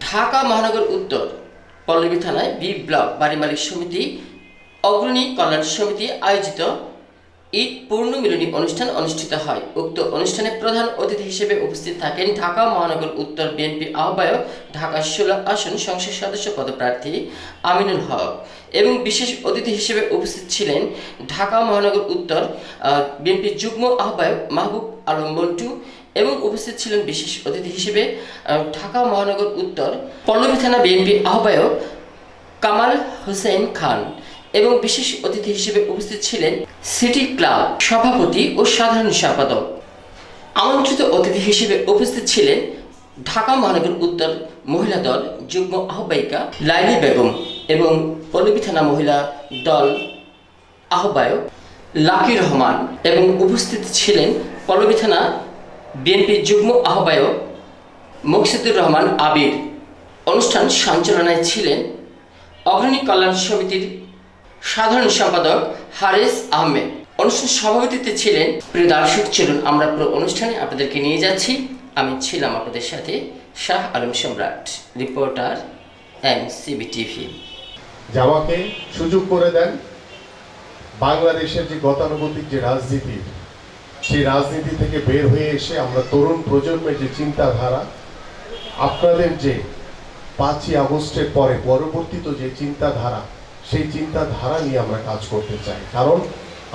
ঢাকা মহানগর উত্তর পল্লবী থানায় বি ব্লক বাড়ি মালিক সমিতি, অগ্রণী কল্যাণ সমিতি আয়োজিত ঈদ পূর্ণ মিলনী অনুষ্ঠান অনুষ্ঠিত হয়। উক্ত অনুষ্ঠানে প্রধান অতিথি হিসেবে উপস্থিত থাকেন ঢাকা মহানগর উত্তর বিএনপি আহ্বায়ক, ঢাকা ষোলো আসন সংসদ সদস্য পদপ্রার্থী আমিনুল হক এবং বিশেষ অতিথি হিসেবে উপস্থিত ছিলেন ঢাকা মহানগর উত্তর বিএনপি যুগ্ম আহ্বায়ক মাহবুব আলম মন্টু এবং উপস্থিত ছিলেন বিশেষ অতিথি হিসেবে ঢাকা মহানগর উত্তর পল্লবী থানা বিএনপি আহ্বায়ক কামাল হোসেন খান এবং বিশেষ অতিথি হিসেবে উপস্থিত ছিলেন সিটি ক্লাব সভাপতি ও সাধারণ সম্পাদক। আমন্ত্রিত অতিথি হিসেবে উপস্থিত ছিলেন ঢাকা মহানগর উত্তর মহিলা দল যুগ্ম আহ্বায়িকা লাইলি বেগম এবং পল্লবী থানা মহিলা দল আহ্বায়ক লাকি রহমান এবং উপস্থিত ছিলেন পল্লবী থানা বিএনপি যুগ্ম আহ্বায়ক মুকসিদুর রহমান আবির অনুষ্ঠান সঞ্চালনায় ছিলেন অগ্রণী কল্যাণ সমিতির সাধারণ সম্পাদক হারেস আহমেদ। অনুষ্ঠান সভাপতিত্বে ছিলেন প্রিয় দর্শক, চলুন আমরা পুরো অনুষ্ঠানে আপনাদেরকে নিয়ে যাচ্ছি। আমি ছিলাম আপনাদের সাথে Shah Alam Samrat, reporter M CB TV. যে আমাকে সুযোগ করে দেন বাংলাদেশের যে গতানুগতিক যে রাজনীতি সেই রাজনীতি থেকে বের হয়ে এসে আমরা তরুণ প্রজন্মের যে চিন্তাধারা, আপনাদের যে পাঁচই আগস্টের পরে পরবর্তীত যে চিন্তাধারা, সেই চিন্তাধারা নিয়ে আমরা কাজ করতে চাই। কারণ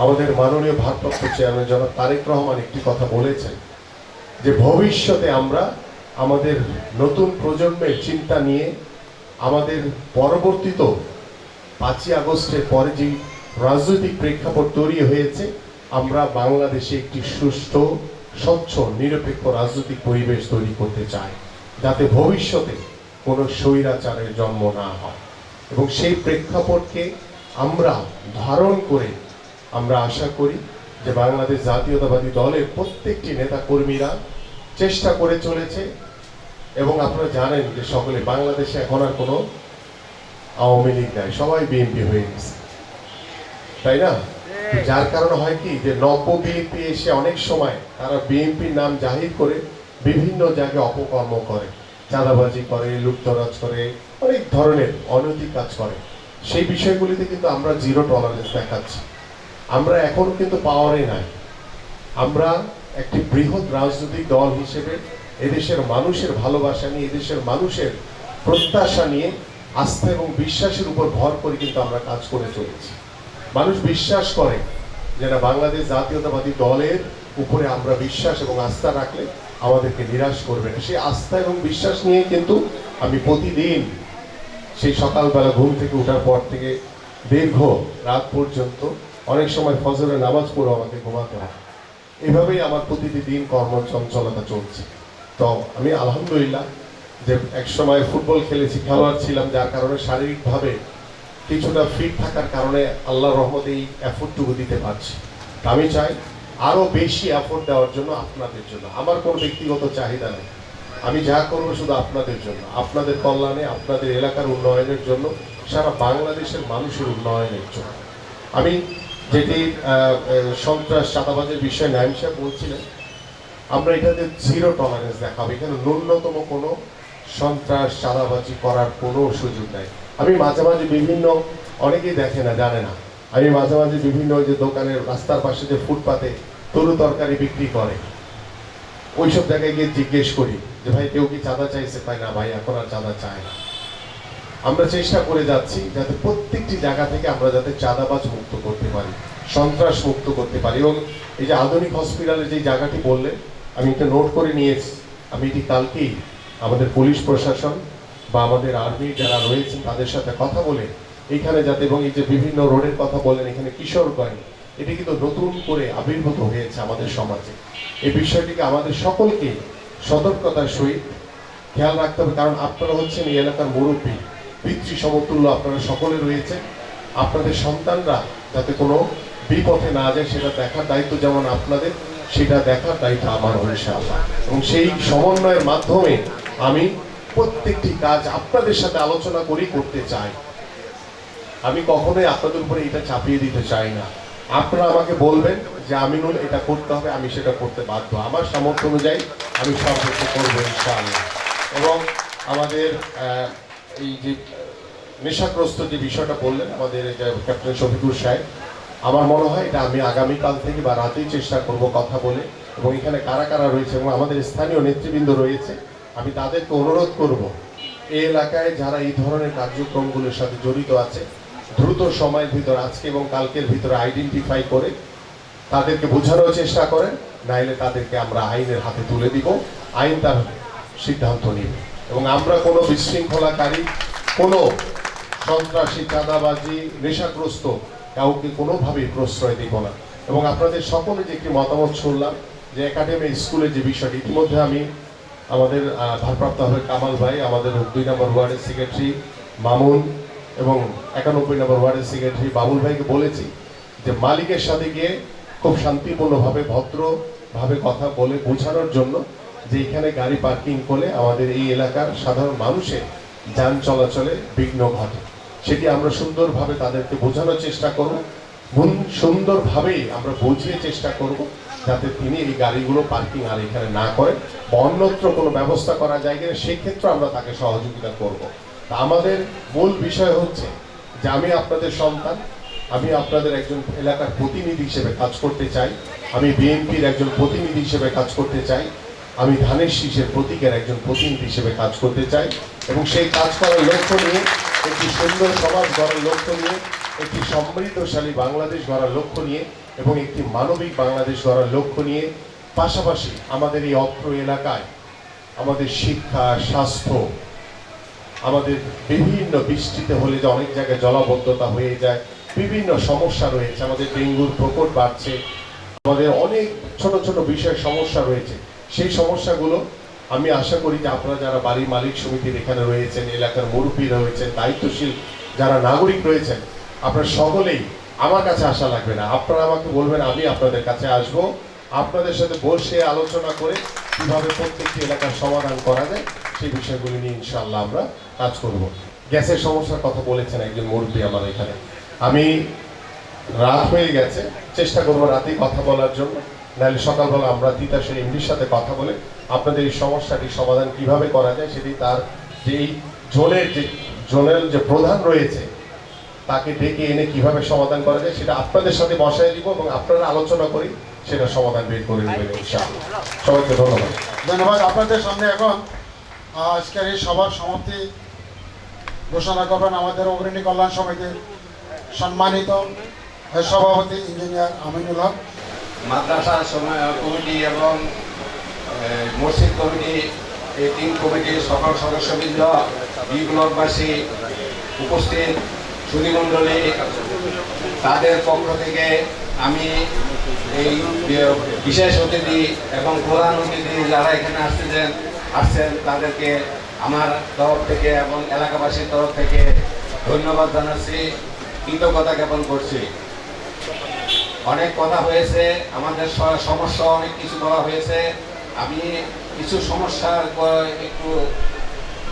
আমাদের মাননীয় ভারপ্রাপ্ত চেয়ারম্যান জনাব তারেক রহমান একটি কথা বলেছেন যে ভবিষ্যতে আমরা আমাদের নতুন প্রজন্মের চিন্তা নিয়ে আমাদের পরবর্তীত পাঁচই আগস্টের পরে যে রাজনৈতিক প্রেক্ষাপট তৈরি হয়েছে আমরা বাংলাদেশে একটি সুষ্ঠু স্বচ্ছ, নিরপেক্ষ রাজনৈতিক পরিবেশ তৈরি করতে চাই, যাতে ভবিষ্যতে কোনো স্বৈরাচারের জন্ম না হয়। এবং সেই প্রেক্ষাপটকে আমরা ধারণ করে আমরা আশা করি যে বাংলাদেশ জাতীয়তাবাদী দলের প্রত্যেকটি নেতা কর্মীরা চেষ্টা করে চলেছে। এবং আপনারা জানেন যে সকলে বাংলাদেশে এখন আর কোনো আওয়ামী লীগ নাই, সবাই বিএনপি হয়ে গেছে। তাই না? যার কারণে হয় কি যে নব্য বিএনপি এসে অনেক সময় তারা বিএনপির নাম জাহির করে বিভিন্ন জায়গায় অপকর্ম করে, চাঁদাবাজি করে লুপ্তরাজ করে, অনেক ধরনের অনৈতিক কাজ করে। সেই বিষয়গুলিতে কিন্তু আমরা জিরো টলারেন্স দেখাচ্ছি। আমরা এখনও কিন্তু পাওয়ারে নাই। আমরা একটি বৃহৎ রাজনৈতিক দল হিসেবে এদেশের মানুষের ভালোবাসা নিয়ে, এদেশের মানুষের প্রত্যাশা নিয়ে, আস্থা এবং বিশ্বাসের উপর ভর করে কিন্তু আমরা কাজ করে চলেছি। মানুষ বিশ্বাস করে যে না, বাংলাদেশ জাতীয়তাবাদী দলের উপরে আমরা বিশ্বাস এবং আস্থা রাখলে আমাদেরকে নিরাশ করবে না। সেই আস্থা এবং বিশ্বাস নিয়ে কিন্তু আমি প্রতিদিন সেই সকালবেলা ঘুম থেকে ওঠার পর থেকে দীর্ঘ রাত পর্যন্ত অনেক সময় ফজরের নামাজ পড়েও আমাকে ঘুমাতে হয়। এভাবেই আমার প্রতিটি দিন কর্মচঞ্চলতা চলছে। তো আমি আলহামদুলিল্লাহ যে এক সময় ফুটবল খেলেছি, খেলোয়াড় ছিলাম, যার কারণে শারীরিকভাবে কিছুটা ফিট থাকার কারণে আল্লাহ রহমতে এই দিতে পারছি। আমি চাই আরও বেশি এফোর্ট দেওয়ার জন্য আপনাদের জন্য। আমার কোনো ব্যক্তিগত চাহিদা নেই। আমি যা করব শুধু আপনাদের জন্য। আপনাদের কল্যাণে, আপনাদের এলাকার উন্নয়নের জন্য, সারা বাংলাদেশের মানুষের উন্নয়নের জন্য। আমি যেটি সন্ত্রাস, চাঁদাবাজের বিষয়ে নাইম সাহেব বলছিলেন, আমরা এটাতে জিরো টলারেন্স দেখাবো। এখানে ন্যূনতম কোনো সন্ত্রাস, চাঁদাবাজি করার কোনো সুযোগ নাই। আমি মাঝে মাঝে বিভিন্ন, অনেকেই দেখে না, জানে না। আমি মাঝে মাঝে বিভিন্ন যে দোকানের রাস্তার পাশে যে ফুটপাতে তরু তরকারি বিক্রি করে। ওইসব জায়গায় গিয়ে জিজ্ঞেস করি যে, ভাই, কেউ কি চাঁদা চাইছে? তাই না ভাই, এখন আর চাঁদা চায় না। আমরা চেষ্টা করে যাচ্ছি যাতে প্রত্যেকটি জায়গা থেকে আমরা যাতে চাঁদাবাজ মুক্ত করতে পারি, সন্ত্রাস মুক্ত করতে পারি এবং এই যে আধুনিক হসপিটালের যে জায়গাটি বললে আমি এটা নোট করে নিয়েছি। আমি এটি কালকেই আমাদের পুলিশ প্রশাসন বা আমাদের আর্মি যারা রয়েছেন তাদের সাথে কথা বলে এখানে যাতে এবং এই যে বিভিন্ন রোডের কথা বলেন, এখানে কিশোরগঞ্জ, এটি কিন্তু নতুন করে আবির্ভূত হয়েছে আমাদের সমাজে। এই বিষয়টিকে আমাদের সকলকে সতর্কতার সহিত খেয়াল রাখতে হবে, কারণ আপনারা হচ্ছেন এই এলাকার মুরব্বী। পিতৃ সমতুল্য আপনারা সকলে রয়েছে আপনাদের সন্তানরা যাতে কোনো বিপথে না যায়, সেটা দেখার দায়িত্ব যেমন আপনাদের, সেটা দেখার দায়িত্ব আমার ইনশাআল্লাহ। এবং সেই সমন্বয়ের মাধ্যমে আমি প্রত্যেকটি কাজ আপনাদের সাথে আলোচনা করি, করতে চাই। আমি কখনোই আপনাদের উপরে এটা চাপিয়ে দিতে চাই না। আপনারা আমাকে বলবেন যে আমি আমিনুল, এটা করতে হবে, আমি সেটা করতে বাধ্য। আমার সামর্থ্য অনুযায়ী আমি সব কিছু করব ইনশাআল্লাহ। এবং আমাদের এই যে নেশাগ্রস্ত যে বিষয়টা বললেন, আমাদের ক্যাপ্টেন শফিকুর সাহেব, আমার মনে হয় এটা আমি আগামীকাল থেকে বা রাতেই চেষ্টা করব কথা বলে। এবং এখানে কারা কারা রয়েছে এবং আমাদের স্থানীয় নেতৃবৃন্দ রয়েছে আমি তাদেরকে অনুরোধ করব, এই এলাকায় যারা এই ধরনের কার্যক্রমগুলোর সাথে জড়িত আছে, দ্রুত সময়ের ভিতর, আজকে এবং কালকের ভিতরে আইডেন্টিফাই করে তাদেরকে বোঝানোর চেষ্টা করেন, নাইলে তাদেরকে আমরা আইনের হাতে তুলে দিব। আইন তার সিদ্ধান্ত নেবে। এবং আমরা কোনো বিশৃঙ্খলাকারী, কোনো সন্ত্রাসী, চাঁদাবাজি, নেশাগ্রস্ত কাউকে কোনোভাবেই প্রশ্রয় দিব না। এবং আপনাদের সকলে যে একটি মতামত শুনলাম, যে একাডেমি স্কুলের যে বিষয়টি, ইতিমধ্যে আমি আমাদের ভারপ্রাপ্ত হবে কামাল ভাই, আমাদের দুই নম্বর ওয়ার্ডের সেক্রেটারি মামুন এবং একানব্বই নম্বর ওয়ার্ডের সেক্রেটারি বাবুল ভাইকে বলেছি যে মালিকের সাথে গিয়ে খুব শান্তিপূর্ণভাবে, ভদ্রভাবে কথা বলে বোঝানোর জন্য যে এখানে গাড়ি পার্কিং করলে আমাদের এই এলাকার সাধারণ মানুষের যান চলাচলে বিঘ্ন ঘটে। সেটি আমরা সুন্দরভাবে তাদেরকে বোঝানোর চেষ্টা করব। এবং সুন্দরভাবেই আমরা বুঝিয়ে চেষ্টা করব যাতে তিনি এই গাড়িগুলো পার্কিং আর এখানে না করে অন্যত্র কোনো ব্যবস্থা করা যায় কিনা সেই ক্ষেত্রে আমরা তাকে সহযোগিতা করব। তা আমাদের মূল বিষয় হচ্ছে যে আমি আপনাদের সন্তান, আমি আপনাদের একজন এলাকার প্রতিনিধি হিসেবে কাজ করতে চাই, আমি বিএনপির একজন প্রতিনিধি হিসেবে কাজ করতে চাই, আমি ধানের শীষের প্রতীকের একজন প্রতিনিধি হিসেবে কাজ করতে চাই এবং সেই কাজ করার লক্ষ্য নিয়ে, একটি সুন্দর সমাজ গড়ার লক্ষ্য নিয়ে একটি সমৃদ্ধশালী বাংলাদেশ গড়ার লক্ষ্য নিয়ে এবং একটি মানবিক বাংলাদেশ গড়ার লক্ষ্য নিয়ে, পাশাপাশি আমাদের এই অত্র এলাকায় আমাদের শিক্ষা, স্বাস্থ্য, আমাদের বিভিন্ন বৃষ্টিতে হলে যে অনেক জায়গায় জলাবদ্ধতা হয়ে যায়, বিভিন্ন সমস্যা রয়েছে, আমাদের ডেঙ্গুর প্রকোপ বাড়ছে, আমাদের অনেক ছোট ছোট বিষয় সমস্যা রয়েছে। সেই সমস্যাগুলো আমি আশা করি যে আপনারা যারা বাড়ি মালিক সমিতির এখানে রয়েছেন, এলাকার মুরব্বী রয়েছেন, দায়িত্বশীল যারা নাগরিক রয়েছেন আপনারা সকলেই আমার কাছে আসা লাগবে না। আপনারা আমাকে বলবেন, আমি আপনাদের কাছে আসব। আপনাদের সাথে বসে আলোচনা করে কীভাবে প্রত্যেকটি এলাকার সমাধান করা যায়, সেই বিষয়গুলি নিয়ে ইনশাআল্লাহ আমরা কাজ করব। গ্যাসের সমস্যার কথা বলেছেন একজন মুরব্বী আমার এখানে। আমি রাত হয়ে গেছে, চেষ্টা করব রাতেই কথা বলার জন্য। নাহলে সকালবেলা আমরা তিতাসের এমডির সাথে কথা বলে আপনাদের এই সমস্যাটি সমাধান কীভাবে করা যায়, সেটি তার যে এই জোনের যে জোনের যে প্রধান রয়েছে তাকে ডেকে এনে কীভাবে সমাধান করা যায় সেটা আপনাদের সাথে বসায় দিব এবং আপনারা আলোচনা করি সেটা সমাধান বের করে দেবেন ইনশাআল্লাহ। সবাইকে ধন্যবাদ। ধন্যবাদ আপনাদের সামনে এখন আজকের এই সভার সমাপ্তি ঘোষণা করবেন আমাদের অগ্রণী কল্যাণ সমিতির সম্মানিত সভাপতি ইঞ্জিনিয়ার আমিনুল হক। মাদ্রাসা সময় কমিটি এবং মসজিদ কমিটি এই তিন কমিটির সকল সদস্যবৃন্দ বি ব্লকবাসী উপস্থিত। সুধীমণ্ডলী, তাদের পক্ষ থেকে আমি এই বিশেষ অতিথি এবং প্রধান অতিথি যারা এখানে আসতেছেন আসছেন, তাদেরকে আমার তরফ থেকে এবং এলাকাবাসীর তরফ থেকে ধন্যবাদ জানাচ্ছি। কৃতজ্ঞতা জ্ঞাপন করছি। অনেক কথা হয়েছে, আমাদের সমস্যা অনেক কিছু বলা হয়েছে। আমি কিছু সমস্যার একটু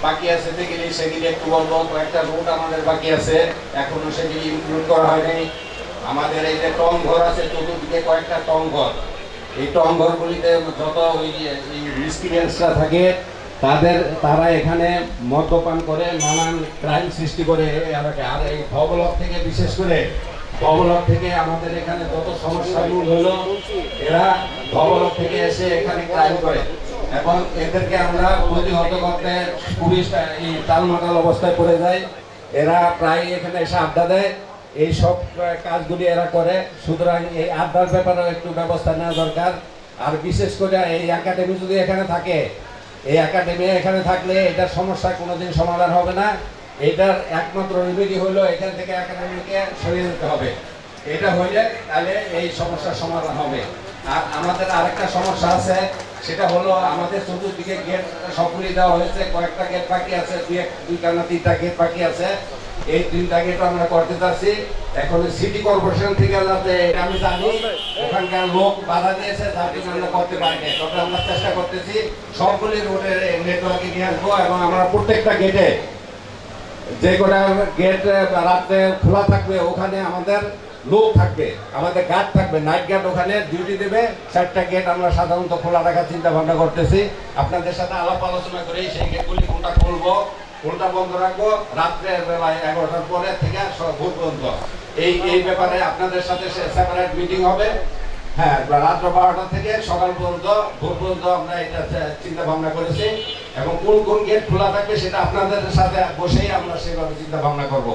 বাকি আছে যেগুলি সেগুলি একটু বলব, কয়েকটা রুট আমাদের বাকি আছে। এখনও সেগুলি ইনক্লুড করা হয়নি। আমাদের এই যে টং ঘর আছে, চতুর্দিকে কয়েকটা টং ঘর। এই টং ঘরগুলিতে যত ওই মিসক্রিয়েন্সরা থাকে, তাদের, তারা এখানে মদ্যপান করে, নানান ক্রাইম সৃষ্টি করে। এই এলাকায় আর এই ভবলক থেকে বিশেষ করে ভবলক থেকে আমাদের এখানে যত সমস্যা মূল হলো, এরা ভবলক থেকে এসে এখানে ক্রাইম করে। এবং এদেরকে আমরা প্রতিহত করতে এই টালমাটাল অবস্থায় পড়ে যায়। এরা প্রায় এখানে এসে আড্ডা দেয়। এই সব কাজগুলি এরা করে। সুতরাং এই আড্ডার ব্যাপারেও একটু ব্যবস্থা নেওয়া দরকার। আর বিশেষ করে এই একাডেমি যদি এখানে থাকে, এই একাডেমি এখানে থাকলে এটার সমস্যা কোনোদিন সমাধান হবে না। এটার একমাত্র রেমেডি হলো এখান থেকে একাডেমিকে সরিয়ে দিতে হবে। এটা হইলে তাহলে এই সমস্যার সমাধান হবে। আর আমাদের আরেকটা সমস্যা আছে সেটা হলো আমাদের চতুর্দিকে গেট সবগুলি দেওয়া হয়েছে, কয়েকটা গেট বাকি আছে, দুই এক দুইটা না তিনটা গেট বাকি আছে। এই তিনটা গেট আমরা করতে চাচ্ছি। এখন সিটি কর্পোরেশন থেকে যাতে আমি জানি, ওখানকার লোক বাধা দিয়েছে যার জন্য আমরা করতে পারিনি। তবে আমরা চেষ্টা করতেছি সবগুলি রোডের নেটওয়ার্কে নিয়ে আসব এবং আমরা প্রত্যেকটা গেটে যে কটা গেট রাত্রে খোলা থাকবে, ওখানে আমাদের লোক থাকবে, আমাদের গার্ড থাকবে নাইট গার্ড ওখানে ডিউটি দেবে, চারটা গেট আমরা সাধারণত খোলা রাখার চিন্তা ভাবনা করতেছি। আপনাদের সাথে আলাপ আলোচনা করে সেই গেটগুলি কোনটা খুলবো, কোনটা বন্ধ রাখব রাত্রে এগারোটার পরে থেকে ভোর পর্যন্ত এই এই ব্যাপারে আপনাদের সাথে সেপারেট মিটিং হবে। হ্যাঁ রাত্র বারোটা থেকে সকাল পর্যন্ত ভোর পর্যন্ত আমরা এটা চিন্তা ভাবনা করেছি। এবং কোন কোন গেট খোলা থাকবে সেটা আপনাদের সাথে বসেই আমরা সেভাবে চিন্তা ভাবনা করব।